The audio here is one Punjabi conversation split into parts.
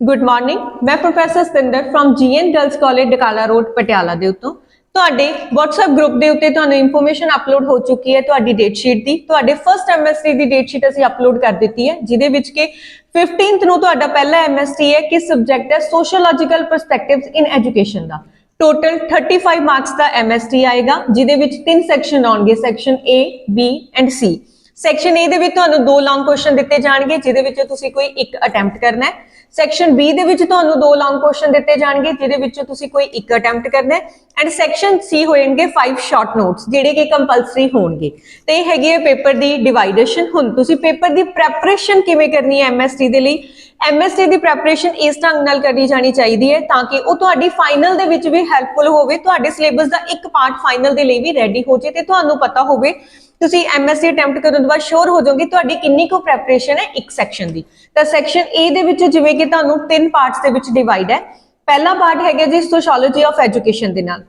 ਗੁੱਡ ਮਾਰਨਿੰਗ ਮੈਂ professor Satinder from GN girls college Dakala road Patiala ਦੇ ਉੱਤੋਂ। ਤੁਹਾਡੇ WhatsApp ਗਰੁੱਪ ਦੇ ਉੱਤੇ ਤੁਹਾਨੂੰ ਇਨਫੋਰਮੇਸ਼ਨ ਅਪਲੋਡ ਹੋ ਚੁੱਕੀ ਹੈ ਤੁਹਾਡੀ ਡੇਟ ਸ਼ੀਟ ਦੀ। ਤੁਹਾਡੇ ਫਰਸਟ MSc ਦੀ ਡੇਟ ਸ਼ੀਟ ਅਸੀਂ ਅਪਲੋਡ ਕਰ ਦਿੱਤੀ ਹੈ, ਜਿਹਦੇ ਵਿੱਚ ਕਿ 15th ਨੂੰ ਤੁਹਾਡਾ ਪਹਿਲਾ MSc ਹੈ ਕਿ ਸਬਜੈਕਟ ਹੈ ਸੋਸ਼ੀਓਲੋਜੀਕਲ ਪਰਸਪੈਕਟਿਵਸ ਇਨ ਐਜੂਕੇਸ਼ਨ ਦਾ। ਟੋਟਲ 35 ਮਾਰਕਸ ਦਾ MSc ਆਏਗਾ, ਜਿਹਦੇ ਵਿੱਚ ਤਿੰਨ ਸੈਕਸ਼ਨ ਆਉਣਗੇ section A, B and C section A ਦੇ ਵਿੱਚ ਤੁਹਾਨੂੰ ਦੋ ਲੌਂਗ ਕੁਐਸਚਨ ਦਿੱਤੇ ਜਾਣਗੇ, ਜਿਹਦੇ ਵਿੱਚ ਤੁਸੀਂ ਕੋਈ ਇੱਕ ਅਟੈਂਪਟ ਕਰਨਾ ਹੈ। ਸੈਕਸ਼ਨ B ਦੇ ਵਿੱਚ ਤੁਹਾਨੂੰ ਦੋ ਲੌਂਗ ਕੁਐਸਚਨ ਦਿੱਤੇ ਜਾਣਗੇ, ਜਿਹਦੇ ਵਿੱਚੋਂ ਤੁਸੀਂ ਕੋਈ ਇੱਕ ਅਟੈਂਪਟ ਕਰਨਾ ਹੈ। ਐਂਡ ਸੈਕਸ਼ਨ C ਹੋਣਗੇ 5 ਸ਼ਾਰਟ ਨੋਟਸ ਜਿਹੜੇ ਕਿ ਕੰਪਲਸਰੀ ਹੋਣਗੇ। ਤੇ ਇਹ ਹੈਗੀ ਹੈ ਪੇਪਰ ਦੀ ਡਿਵਾਈਡੇਸ਼ਨ ਹੁਣ ਤੁਸੀਂ ਪੇਪਰ ਦੀ ਪ੍ਰੈਪਰੇਸ਼ਨ ਕਿਵੇਂ ਕਰਨੀ ਹੈ MST ਦੇ ਲਈ? MST ਦੀ ਪ੍ਰੈਪਰੇਸ਼ਨ ਇਸ ਢੰਗ ਨਾਲ ਕਰਨੀ ਜਾਣੀ ਚਾਹੀਦੀ ਹੈ ਤਾਂ ਕਿ ਉਹ ਤੁਹਾਡੀ ਫਾਈਨਲ ਦੇ ਵਿੱਚ ਵੀ ਹੈਲਪਫੁਲ ਹੋਵੇ, ਤੁਹਾਡੇ ਸਿਲੇਬਸ ਦਾ ਇੱਕ ਪਾਰਟ ਫਾਈਨਲ ਦੇ ਲਈ ਵੀ ਰੈਡੀ ਹੋ ਜੇ ਤੇ ਤੁਹਾਨੂੰ ਪਤਾ ਹੋਵੇ। ਤੁਸੀਂ ਐਮਐਸਸੀ ਅਟੈਂਪਟ ਕਰਨ ਤੋਂ ਬਾਅਦ ਸ਼ੋਰ ਹੋ ਜਾਓਗੇ ਤੁਹਾਡੀ ਕਿੰਨੀ ਕੁ ਪ੍ਰੈਪਰੇਸ਼ਨ ਹੈ ਇੱਕ ਸੈਕਸ਼ਨ ਦੀ। ਤਾਂ ਸੈਕਸ਼ਨ A ਦੇ ਵਿੱਚ ਜਿਵੇਂ ਕਿ ਤੁਹਾਨੂੰ ਤਿੰਨ ਪਾਰਟਸ ਦੇ ਵਿੱਚ ਡਿਵਾਈਡ ਹੈ। ਪਹਿਲਾ ਪਾਰਟ ਹੈਗਾ ਜੀ ਸੋਸ਼ੀਓਲੋਜੀ ਆਫ ਐਜੂਕੇਸ਼ਨ ਦੇ ਨਾਲ,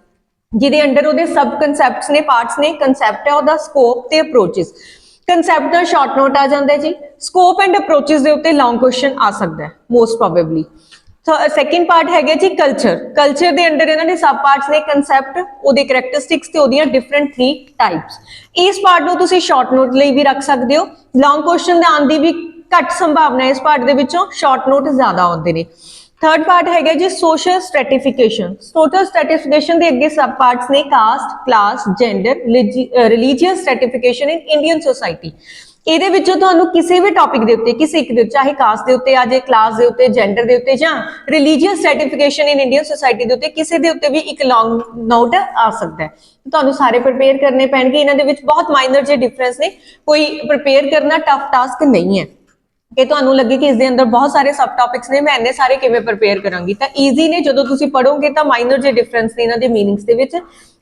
ਜਿਹਦੇ ਅੰਡਰ ਉਹਦੇ ਸਬ ਕਨਸੈਪਟਸ ਨੇ ਪਾਰਟਸ ਨੇ ਕਨਸੈਪਟ ਹੈ ਉਹਦਾ ਸਕੋਪ ਤੇ ਅਪਰੋਚਸ ਕਨਸੈਪਟ ਦਾ ਸ਼ਾਰਟ ਨੋਟ ਆ ਜਾਂਦਾ ਜੀ। ਸਕੋਪ ਐਂਡ ਅਪਰੋਚਸ ਦੇ ਉੱਤੇ ਲੌਂਗ ਕੁਐਸਚਨ ਆ ਸਕਦਾ ਹੈ ਮੋਸਟ ਪ੍ਰੋਬੇਬਲੀ ਸੈਕਿੰਡ ਪਾਰਟ ਹੈਗਾ ਜੀ ਕਲਚਰ ਕਲਚਰ ਦੇ ਅੰਡਰ ਇਹਨਾਂ ਨੇ ਸਬ ਪਾਰਟਸ ਨੇ ਕਨਸੈਪਟ ਉਹਦੇ ਕੈਰੈਕਟਰਿਸਟਿਕਸ ਤੇ ਉਹਦੀਆਂ ਡਿਫਰੈਂਟ ਥ੍ਰੀ ਟਾਈਪਸ ਇਸ ਪਾਰਟ ਨੂੰ ਤੁਸੀਂ ਸ਼ਾਰਟ ਨੋਟ ਲਈ ਵੀ ਰੱਖ ਸਕਦੇ ਹੋ। ਲੌਂਗ ਕੁਐਸਚਨ ਦੇ ਆਉਣ ਦੀ ਵੀ ਘੱਟ ਸੰਭਾਵਨਾ ਇਸ ਪਾਰਟ ਦੇ ਵਿੱਚੋਂ। ਸ਼ਾਰਟ ਨੋਟ ਜ਼ਿਆਦਾ ਆਉਂਦੇ ਨੇ। ਥਰਡ ਪਾਰਟ ਹੈਗਾ ਜੀ ਸੋਸ਼ਲ ਸਟ੍ਰੈਟੀਫਿਕੇਸ਼ਨ ਸੋਸ਼ਲ ਸਟ੍ਰੈਟੀਫਿਕੇਸ਼ਨ ਦੇ ਅੱਗੇ ਸਬ ਪਾਰਟਸ ਨੇ caste class gender religious stratification in Indian society ਇਹਦੇ ਵਿੱਚੋਂ ਤੁਹਾਨੂੰ ਕਿਸੇ ਵੀ ਟੌਪਿਕ ਦੇ ਉੱਤੇ ਕਿਸੇ ਇੱਕ ਦੇ ਉੱਤੇ, ਚਾਹੇ ਕਾਸਟ ਦੇ ਉੱਤੇ ਆ ਜੇ ਕਲਾਸ ਦੇ ਉੱਤੇ ਜੈਂਡਰ ਦੇ ਉੱਤੇ ਜਾਂ religious certification in Indian society ਦੇ ਉੱਤੇ ਕਿਸੇ ਦੇ ਉੱਤੇ ਵੀ ਇੱਕ ਲੌਂਗ ਨੋਟ ਆ ਸਕਦਾ ਹੈ। ਤੁਹਾਨੂੰ ਸਾਰੇ ਪ੍ਰਿਪੇਅਰ ਕਰਨੇ ਪੈਣਗੇ। ਇਹਨਾਂ ਦੇ ਵਿੱਚ ਬਹੁਤ ਮਾਈਨਰ ਜੇ ਡਿਫਰੈਂਸ ਨੇ। ਕੋਈ ਪ੍ਰਿਪੇਅਰ ਕਰਨਾ ਟਫ ਟਾਸਕ ਨਹੀਂ ਹੈ। ਕਿ ਤੁਹਾਨੂੰ ਲੱਗੇ ਕਿ ਇਸ ਦੇ ਅੰਦਰ ਬਹੁਤ ਸਾਰੇ ਸਬ ਟਾਪਿਕਸ ਨੇ, ਮੈਂ ਇੰਨੇ ਸਾਰੇ ਕਿਵੇਂ ਪ੍ਰਪੇਅਰ ਕਰਾਂਗੀ? ਤਾਂ ਈਜ਼ੀ ਨੇ, ਜਦੋਂ ਤੁਸੀਂ ਪੜੋਗੇ ਤਾਂ ਮਾਈਨਰ ਜਿਹੇ ਡਿਫਰੈਂਸ ਨੇ ਇਹਨਾਂ ਦੇ ਮੀਨਿੰਗਸ ਦੇ ਵਿੱਚ।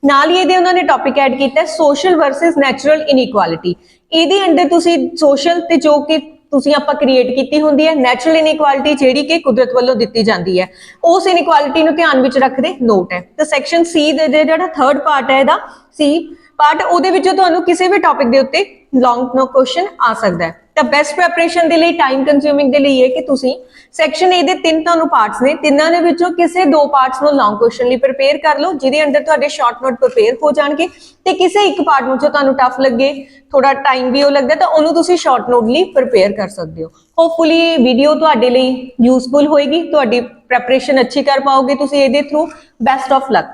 ਨਾਲ ਹੀ ਇਹਦੇ ਉਹਨਾਂ ਨੇ ਟੌਪਿਕ ਐਡ ਕੀਤਾ ਸੋਸ਼ਲ ਵਰਸਸ ਨੈਚੁਰਲ ਇਨਇਕੁਆਲਿਟੀ ਇਹਦੇ ਅੰਦਰ ਤੁਸੀਂ ਸੋਸ਼ਲ ਤੇ ਜੋ ਕਿ ਤੁਸੀਂ ਆਪਾਂ ਕ੍ਰੀਏਟ ਕੀਤੀ ਹੁੰਦੀ ਹੈ ਨੈਚੁਰਲ ਇਨਇਕੁਆਲਿਟੀ ਜਿਹੜੀ ਕਿ ਕੁਦਰਤ ਵੱਲੋਂ ਦਿੱਤੀ ਜਾਂਦੀ ਹੈ। ਉਸ ਇਨਇਕੁਆਲਿਟੀ ਨੂੰ ਧਿਆਨ ਵਿੱਚ ਰੱਖਦੇ ਨੋਟ ਹੈ। ਤਾਂ ਸੈਕਸ਼ਨ ਸੀ ਦੇ ਜਿਹੜਾ ਥਰਡ ਪਾਰਟ ਹੈ ਇਹਦਾ ਸੀ ਪਾਰਟ ਉਹਦੇ ਵਿੱਚੋਂ ਤੁਹਾਨੂੰ ਕਿਸੇ ਵੀ ਟੌਪਿਕ ਦੇ ਉੱਤੇ ਲੌਂਗ ਨੋ ਕੁਐਸਚਨ ਆ ਸਕਦਾ ਹੈ। ਤਾਂ ਬੈਸਟ ਪ੍ਰੈਪਰੇਸ਼ਨ ਦੇ ਲਈ ਟਾਈਮ ਕੰਜ਼ਿਊਮਿੰਗ ਦੇ ਲਈ ਇਹ ਕਿ ਤੁਸੀਂ ਸੈਕਸ਼ਨ A ਦੇ ਤਿੰਨ ਤੁਹਾਨੂੰ ਪਾਰਟਸ ਨੇ। ਤਿੰਨਾਂ ਦੇ ਵਿੱਚੋਂ ਕਿਸੇ ਦੋ ਪਾਰਟਸ ਨੂੰ ਲੌਂਗ ਕੁਐਸਚਨ ਲਈ ਪ੍ਰਪੇਅਰ ਕਰ ਲਓ, ਜਿਹਦੇ ਅੰਦਰ ਤੁਹਾਡੇ ਸ਼ਾਰਟ ਨੋਟ ਪ੍ਰਪੇਅਰ ਹੋ ਜਾਣਗੇ। ਤੇ ਕਿਸੇ ਇੱਕ ਪਾਰਟ ਨੂੰ ਜੋ ਤੁਹਾਨੂੰ ਟਫ ਲੱਗੇ ਥੋੜਾ ਟਾਈਮ ਵੀ ਉਹ ਲੱਗਦਾ ਤਾਂ ਉਹਨੂੰ ਤੁਸੀਂ ਸ਼ਾਰਟ ਨੋਟ ਲਈ ਪ੍ਰਪੇਅਰ ਕਰ ਸਕਦੇ ਹੋ। ਹੋਪਫੁਲੀ ਇਹ ਵੀਡੀਓ ਤੁਹਾਡੇ ਲਈ ਯੂਸਫੁਲ ਹੋਏਗੀ, ਤੁਹਾਡੀ ਪ੍ਰੈਪਰੇਸ਼ਨ ਅੱਛੀ ਕਰ ਪਾਓਗੇ ਤੁਸੀਂ ਇਹਦੇ through best of luck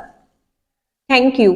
thank you